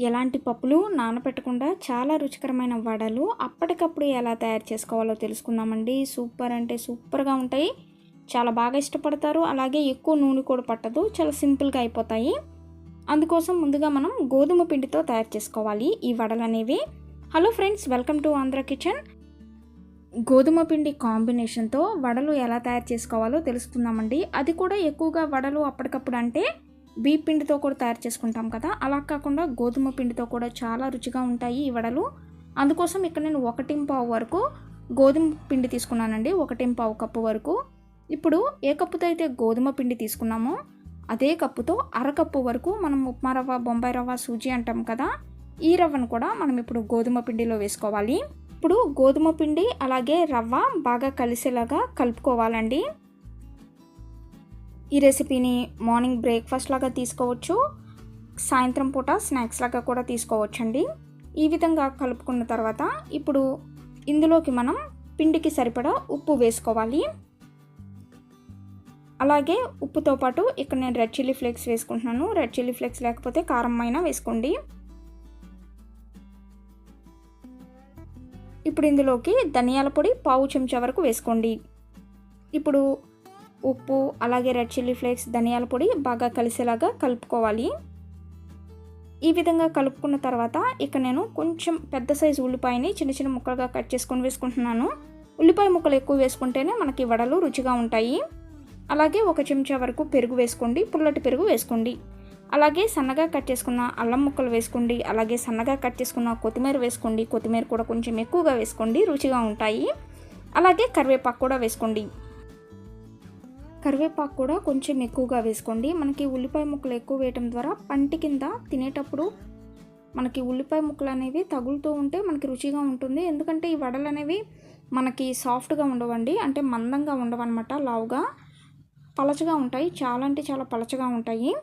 ఎలాంటి పప్పులు నానబెట్టకుండా చాలా రుచికరమైన వడలు అప్పటికప్పుడు ఎలా తయారు చేసుకోవాలో తెలుసుకుందామండి. సూపర్ అంటే సూపర్గా ఉంటాయి. చాలా బాగా ఇష్టపడతారు. అలాగే ఎక్కువ నూనె కూడా పట్టదు. చాలా సింపుల్గా అయిపోతాయి. అందుకోసం ముందుగా మనం గోధుమ పిండితో తయారు చేసుకోవాలి ఈ వడలు అనేవి hello friends welcome to Andhra kitchen. గోధుమ పిండి కాంబినేషన్తో వడలు ఎలా తయారు చేసుకోవాలో తెలుసుకుందామండి. అది కూడా ఎక్కువగా వడలు అప్పటికప్పుడు అంటే బీ పిండితో కూడా తయారు చేసుకుంటాం కదా. అలా కాకుండా గోధుమ పిండితో కూడా చాలా రుచిగా ఉంటాయి ఈ వడలు. అందుకోసం ఇక్కడ నేను ఒకటి పావు వరకు గోధుమ పిండి తీసుకున్నానండి. ఒకటి పావు కప్పు వరకు. ఇప్పుడు ఏ కప్పుతో అయితే గోధుమ పిండి తీసుకున్నామో అదే కప్పుతో అరకప్పు వరకు మనం ఉప్మా రవ్వ బొంబాయి రవ్వ సూజీ అంటాం కదా. ఈ రవ్వను కూడా మనం ఇప్పుడు గోధుమ పిండిలో వేసుకోవాలి. ఇప్పుడు గోధుమ పిండి అలాగే రవ్వ బాగా కలిసేలాగా కలుపుకోవాలండి. ఈ రెసిపీని మార్నింగ్ బ్రేక్ఫాస్ట్ లాగా తీసుకోవచ్చు సాయంత్రం పూట స్నాక్స్ లాగా కూడా తీసుకోవచ్చండి. ఈ విధంగా కలుపుకున్న తర్వాత ఇప్పుడు ఇందులోకి మనం పిండికి సరిపడా ఉప్పు వేసుకోవాలి. అలాగే ఉప్పుతో పాటు ఇక్కడ నేను రెడ్ చిల్లీ ఫ్లేక్స్ వేసుకుంటున్నాను. రెడ్ చిల్లీ ఫ్లేక్స్ లేకపోతే కారం అయినా వేసుకోండి. ఇప్పుడు ఇందులోకి ధనియాల పొడి పావు చెంచా వరకు వేసుకోండి. ఇప్పుడు ఉప్పు అలాగే రెడ్ చిల్లీ ఫ్లేక్స్ ధనియాల పొడి బాగా కలిసేలాగా కలుపుకోవాలి. ఈ విధంగా కలుపుకున్న తర్వాత ఇక నేను కొంచెం పెద్ద సైజు ఉల్లిపాయని చిన్న చిన్న ముక్కలుగా కట్ చేసుకొని వేసుకుంటున్నాను. ఉల్లిపాయ ముక్కలు ఎక్కువ వేసుకుంటేనే మనకి వడలు రుచిగా ఉంటాయి. అలాగే ఒక చెంచా వరకు పెరుగు వేసుకోండి పుల్లటి పెరుగు వేసుకోండి. అలాగే సన్నగా కట్ చేసుకున్న అల్లం ముక్కలు వేసుకోండి అలాగే సన్నగా కట్ చేసుకున్న కొత్తిమీర వేసుకోండి కొత్తిమీర కూడా కొంచెం ఎక్కువగా వేసుకోండి రుచిగా ఉంటాయి. అలాగే కరివేపాకు కూడా వేసుకోండి. కరివేపాకు కూడా కొంచెం ఎక్కువగా వేసుకోండి. మనకి ఉల్లిపాయ ముక్కలు ఎక్కువ వేయటం ద్వారా పంటి కింద తినేటప్పుడు మనకి ఉల్లిపాయ ముక్కలు అనేవి తగులుతూ ఉంటే మనకి రుచిగా ఉంటుంది. ఎందుకంటే ఈ వడలు అనేవి మనకి సాఫ్ట్గా ఉండవండి. అంటే మందంగా ఉండవన్నమాట లావుగా పలచగా ఉంటాయి. చాలా అంటే చాలా పలచగా ఉంటాయి.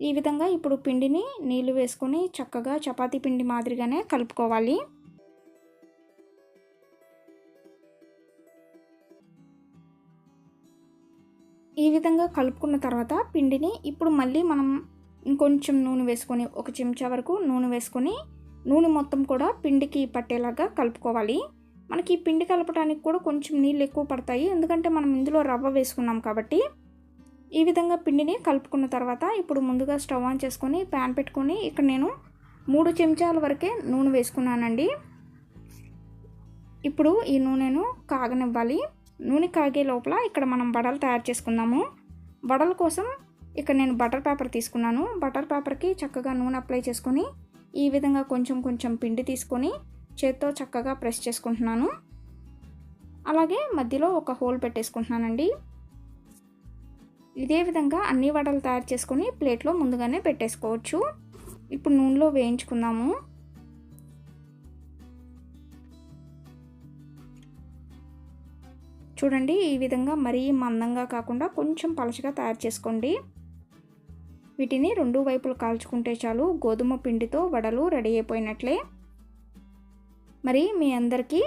ఈ విధంగా ఇప్పుడు పిండిని నీళ్ళు వేసుకొని చక్కగా చపాతీ పిండి మాదిరిగానే కలుపుకోవాలి. ఈ విధంగా కలుపుకున్న తర్వాత పిండిని ఇప్పుడు మళ్ళీ మనం ఇంకొంచెం నూనె వేసుకొని ఒక చెంచా వరకు నూనె వేసుకొని నూనె మొత్తం కూడా పిండికి పట్టేలాగా కలుపుకోవాలి. మనకి ఈ పిండి కలపడానికి కూడా కొంచెం నీళ్ళు ఎక్కువ పడతాయి. ఎందుకంటే మనం ఇందులో రవ్వ వేసుకున్నాం కాబట్టి ఈ విధంగా పిండిని కలుపుకున్న తర్వాత ఇప్పుడు ముందుగా స్టవ్ ఆన్ చేసుకొని ప్యాన్ పెట్టుకొని ఇక్కడ నేను మూడు చెంచాల వరకే నూనె వేసుకున్నానండి. ఇప్పుడు ఈ నూనెను కాగనివ్వాలి. నూనె కాగే లోపల ఇక్కడ మనం వడలు తయారు చేసుకుందాము. వడల కోసం ఇక్కడ నేను బటర్ పేపర్ తీసుకున్నాను. బటర్ పేపర్కి చక్కగా నూనె అప్లై చేసుకొని ఈ విధంగా కొంచెం కొంచెం పిండి తీసుకొని చేత్తో చక్కగా ప్రెస్ చేసుకుంటున్నాను. అలాగే మధ్యలో ఒక హోల్ పెట్టేసుకుంటున్నానండి. ఇదే విధంగా అన్ని వడలు తయారు చేసుకొని ప్లేట్లో ముందుగానే పెట్టేసుకోవచ్చు. ఇప్పుడు నూనెలో వేయించుకుందాము. చూడండి ఈ విధంగా మరీ మందంగా కాకుండా కొంచెం పలచగా తయారు చేసుకోండి. వీటిని రెండు వైపులు కాల్చుకుంటే చాలు గోధుమ పిండితో వడలు రెడీ అయిపోయినట్లే. మరి మీ అందరికీ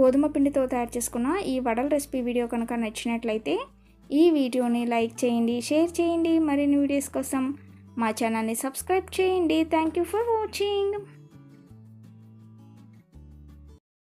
గోధుమ పిండితో తయారు చేసుకున్న ఈ వడల రెసిపీ వీడియో కనుక నచ్చినట్లయితే ఈ వీడియోని లైక్ చేయండి షేర్ చేయండి. మరిన్ని వీడియోస్ కోసం మా ఛానల్ని సబ్స్క్రైబ్ చేయండి. Thank you for watching.